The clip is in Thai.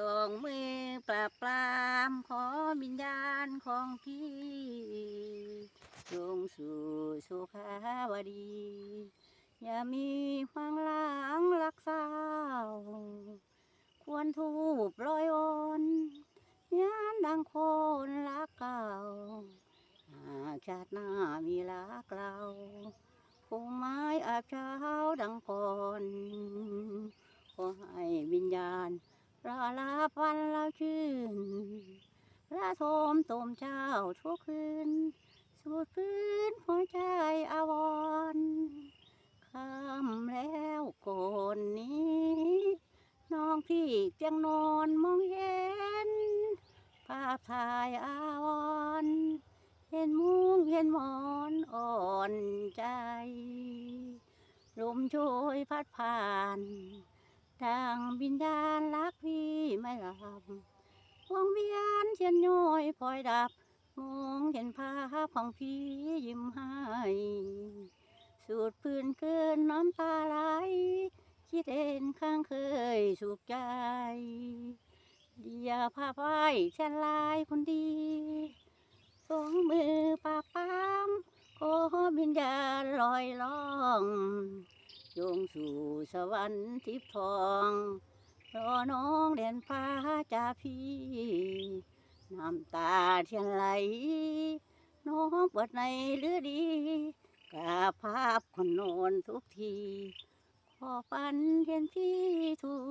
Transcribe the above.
ส่งมือปราบปรามขอวิญญาณของพี่จงสู่สุขาวดี อย่ามีความหลังรักษาควรทูบลอยอ่อนยานดังโคนรักเก่าหากชาติหน้ามีรักเราคงไม้อาบเช้าดังก่อน ขอให้วิญญาณ รอลาวันเราชื่นพระโทมตมเจ้าทุกคืนสูดพื้นหัวใจอาวรณ์คำแล้วก่อนนี้ น้องพี่จียงนอนมองเห็น ภาพถ่ายอาวรเห็นมุ้งเห็นหมอนอ่อนใจ ลมโชยพัดผ่าน ดังวิญญาณรักพี่ไม่หลับวงเวียนเชียนย้อยพลอยดับ มองเห็นภาพของพี่ยิ้มให้สูดพื้นเกินน้ำตาไหลคิดเองข้างเคยสุขใจเดียภาพไว้เช่นลายคนดีสองมือปากปามขอวิญญาณลอยล่อง จงสู่สวรรค์ทิพย์ทองรอน้องเรียนพาจาพี่ น้ำตาเทียนไหล น้องปวดในหรือดีกาภาพคนนอนทุกที ขอปันเทียนพี่ทุก